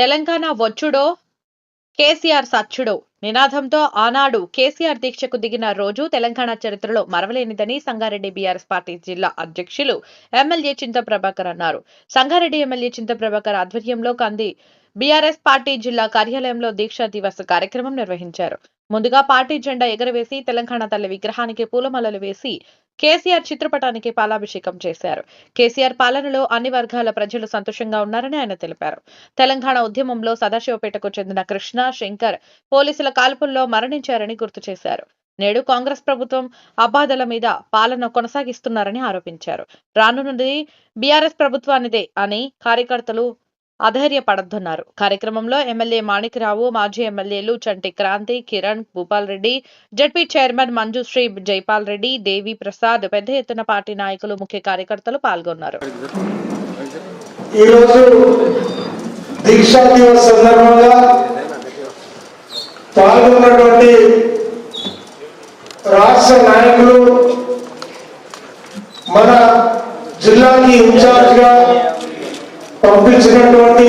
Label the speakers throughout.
Speaker 1: తెలంగాణ వచ్చుడో? కేసీఆర్ సచ్చుడో? నినాదంతో ఆనాడు కేసీఆర్ దీక్షకు దిగిన రోజు తెలంగాణ చరిత్రలో మరవలేనిదని సంగారెడ్డి బీఆర్ఎస్ పార్టీ జిల్లా అధ్యక్షులు ఎమ్మెల్యే చింత ప్రభాకర్ అన్నారు. సంగారెడ్డి ఎమ్మెల్యే చింత ప్రభాకర్ ఆధ్వర్యంలో కంది బీఆర్ఎస్ పార్టీ జిల్లా కార్యాలయంలో దీక్షా దివస్ కార్యక్రమం నిర్వహించారు. ముందుగా పార్టీ జెండా ఎగరవేసి తెలంగాణ తల్లి విగ్రహానికి పూలమాలలు వేసి కేసీఆర్ చిత్రపటానికి పాలాభిషేకం చేశారు. కేసీఆర్ పాలనలో అన్ని వర్గాల ప్రజలు సంతోషంగా ఉన్నారని ఆయన తెలిపారు. తెలంగాణ ఉద్యమంలో సదాశివపేటకు చెందిన కృష్ణ శంకర్ పోలీసుల కాల్పుల్లో మరణించారని గుర్తు చేశారు. నేడు కాంగ్రెస్ ప్రభుత్వం అబాధల మీద పాలన కొనసాగిస్తున్నారని ఆరోపించారు. రానున్నది బీఆర్ఎస్ ప్రభుత్వానిదే అని కార్యకర్తలు అధైర్యపడొద్దన్నారు కార్యక్రమంలో ఎమ్మెల్యే మాణిక్రావు మాజీ ఎమ్మెల్యేలు చంటి క్రాంతి కిరణ్ భూపాల్ రెడ్డి జడ్పీ చైర్మన్ మంజుశ్రీ జైపాల్ రెడ్డి దేవి ప్రసాద్ పెద్ద ఎత్తున పార్టీ నాయకులు ముఖ్య కార్యకర్తలు పాల్గొన్నారు.
Speaker 2: ఈరోజు దీక్షా దివస్ సందర్భంగా పాల్గొన్నటువంటి రాష్ట్ర నాయకులు మన జిల్లాకి ఇన్ఛార్జ్గా పంపించినటువంటి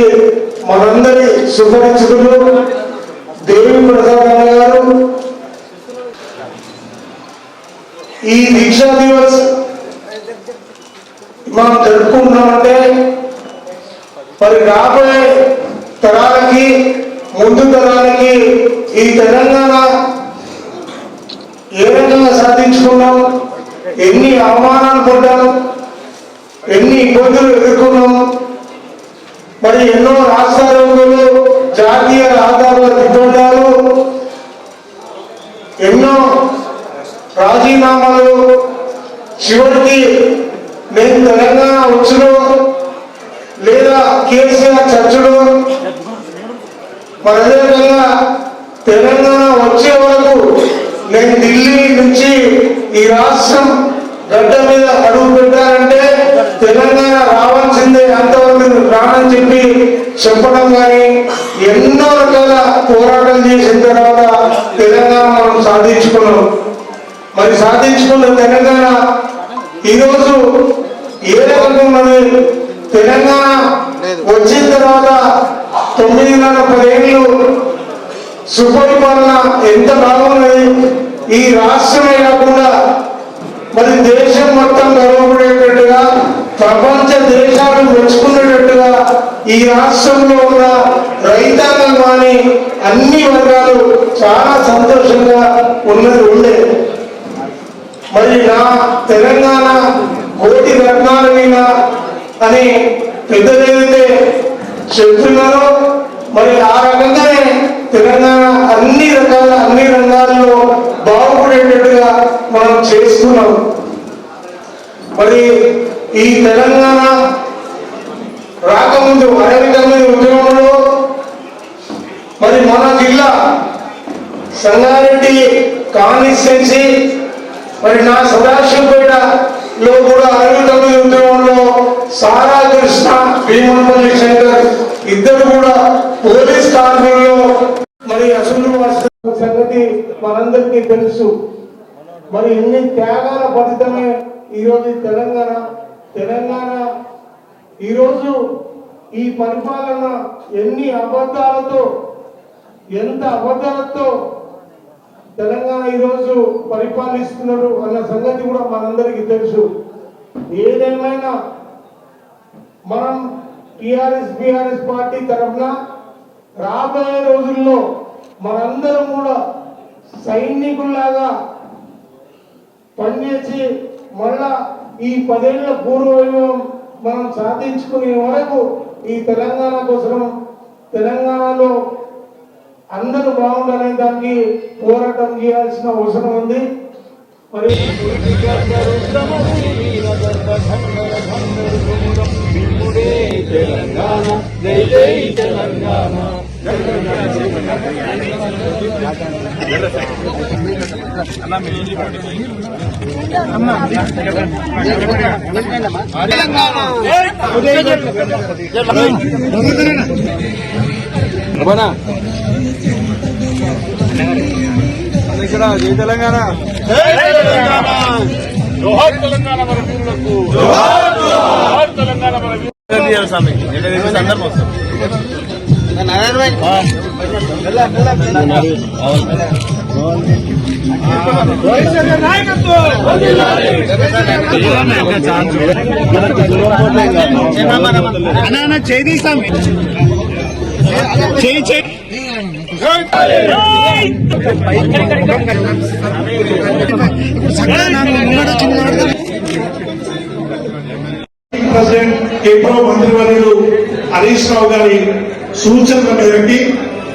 Speaker 2: మనందరి సుపరిచితులు దేవి ప్రసాద్ గారు. ఈ దీక్షా దివస్ మనం జరుపుకుంటున్నామంటే మరి రాబోయే తరాలకి ముందు తరాలకి ఈ తెలంగాణ ఏ రకంగా సాధించుకున్నాం? ఎన్ని అవమానాలు పడ్డాం? ఎన్ని ఇబ్బందులు ఎదుర్కొన్నాం? మరి ఎన్నో రాష్ట్రాలు జాతీయ రహదారుల దిగ్గొట్టాలు ఎన్నో రాజీనామాలు చివరికి నేను తెలంగాణ వచ్చును లేదా కేసీఆర్ చర్చలు మరి అదేవిధంగా తెలంగాణ వచ్చే వరకు నేను ఢిల్లీ నుంచి ఈ రాష్ట్రం గడ్డ మీద అడుగు పెట్టారంటే తెలంగాణ రావాల్సిందే. అంతవరకు రానని చెప్పి చెప్పడం కానీ ఎన్నో రకాల పోరాటం చేసిన తర్వాత తెలంగాణ మనం సాధించుకున్నాం. మరి సాధించుకున్న తెలంగాణ ఈరోజు ఏ రకంగా ఉన్నది తెలంగాణ వచ్చిన తర్వాత తొమ్మిదిన్నర పదేళ్ళు సుపరిపాలన ఎంత బాగున్నది ఈ రాష్ట్రమే కాకుండా మరి దేశం మొత్తం గర్వపడేటట్టుగా ప్రపంచ దేశాలు మెచ్చుకునేటట్టుగా ఈ రాష్ట్రంలో ఉన్న రైతాంగం కానీ అన్ని వర్గాలు చాలా సంతోషంగా ఉన్నది ఉండే. మరి నా తెలంగాణ కోటి రత్నాల మీద అని పెద్దదైతే చెప్తున్నారో మరి ఆ రకంగానే తెలంగాణ అన్ని రకాల అన్ని రంగాల్లో బాగుపడేటట్టుగా మనం చేస్తున్నాం. మరి ఈ తెలంగాణ రాకముందు అరవై ఉద్యమంలో మరి మన జిల్లా సంగారెడ్డి కాన్స్టిట్యున్సీ మరి నా సదాశివపేటలో కూడా అరవై తొమ్మిది ఉద్యమంలో సారా కృష్ణ భీమనపల్లి శంకర్ ఇద్దరు కూడా పోలీస్ కార్మికులు. మరి అసలు సంగతి మనందరికీ తెలుసు. మరి ఎన్ని త్యాగాల ఫలితమే ఈరోజు తెలంగాణ తెలంగాణ ఈరోజు ఈ పరిపాలన ఎన్ని అబద్ధాలతో ఎంత అబద్ధాలతో తెలంగాణ ఈరోజు పరిపాలిస్తున్నారు అన్న సంగతి కూడా మనందరికీ తెలుసు. ఏదేమైనా మనం టిఆర్ఎస్ బిఆర్ఎస్ పార్టీ తరఫున రాబోయే రోజుల్లో మనందరం కూడా సైనికుల్లాగా పనిచేసి మళ్ళా ఈ పదేళ్ళ పూర్వవైభవం మనం సాధించుకునే వరకు ఈ తెలంగాణ కోసం తెలంగాణలో అందరూ బాగుండాలనే దానికి పోరాటం చేయాల్సిన అవసరం ఉంది. మరి
Speaker 3: ఇక్కడ జై తెలంగాణ
Speaker 4: జోహార్ తెలంగాణ మన వీరులకు జోహార్ తెలంగాణ మన వీరులకు
Speaker 3: స్వామి సందర్భం వస్తుంది చేయి తీస్తాం చేయి చేయి
Speaker 5: ప్రెసిడెంట్ కేప్రో మంత్రివర్యులు హరీష్ రావు గారి సూచనల మేరకి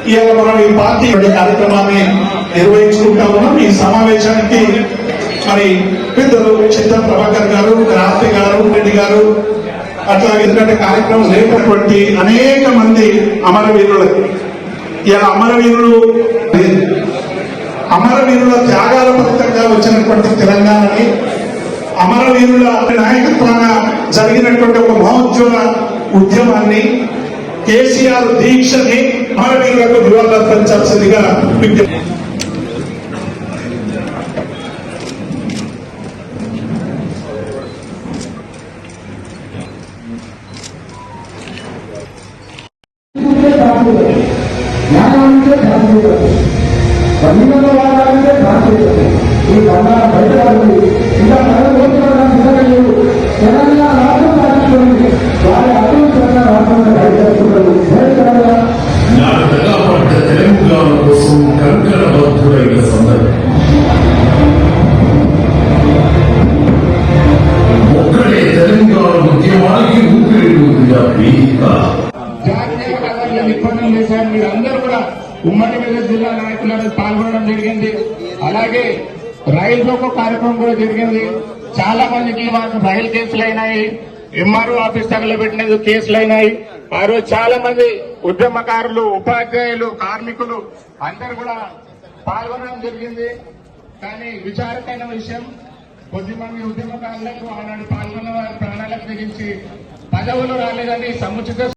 Speaker 5: ఇవాళ మనం ఈ పార్టీ కార్యక్రమాన్ని నిర్వహించుకుంటా ఉన్నాం ఈ సమావేశానికి మరి పెద్దలు చిత్త ప్రభాకర్ గారు క్రాంతి గారు రెడ్డి గారు అట్లాగే ఎందుకంటే కార్యక్రమం లేనటువంటి అనేక మంది అమరవీరులు. ఇలా అమరవీరులు అమరవీరుల త్యాగాల ఫలితంగా వచ్చినటువంటి తెలంగాణని అమరవీరుల నాయకత్వాన జరిగినటువంటి ఒక మహోజ్వల ఉద్యమాన్ని కేసీఆర్ దీక్షని అమరవీరులకు నివాళులర్పించాల్సిందిగా
Speaker 6: నిబంధనలు మీరందరూ కూడా ఉమ్మడి మెదక్ జిల్లా నాయకులను పాల్గొనడం జరిగింది. అలాగే రైలు రోకో కార్యక్రమం కూడా జరిగింది. చాలా మందికి మాకు రైలు కేసులు అయినాయి. ఎంఆర్ఓ ఆఫీస్ తగలబెట్టినందుకు కేసులు అయినాయి. ఆ రోజు చాలా మంది ఉద్యమకారులు ఉపాధ్యాయులు కార్మికులు అందరూ కూడా పాల్గొనడం జరిగింది. కానీ విచారకైన విషయం కొద్దిమంది ఉద్యమకారులకు ఆనాడు పాల్గొన్న వారి ప్రాణాలకు తెగించి పదవులు రాలేదని సముచిత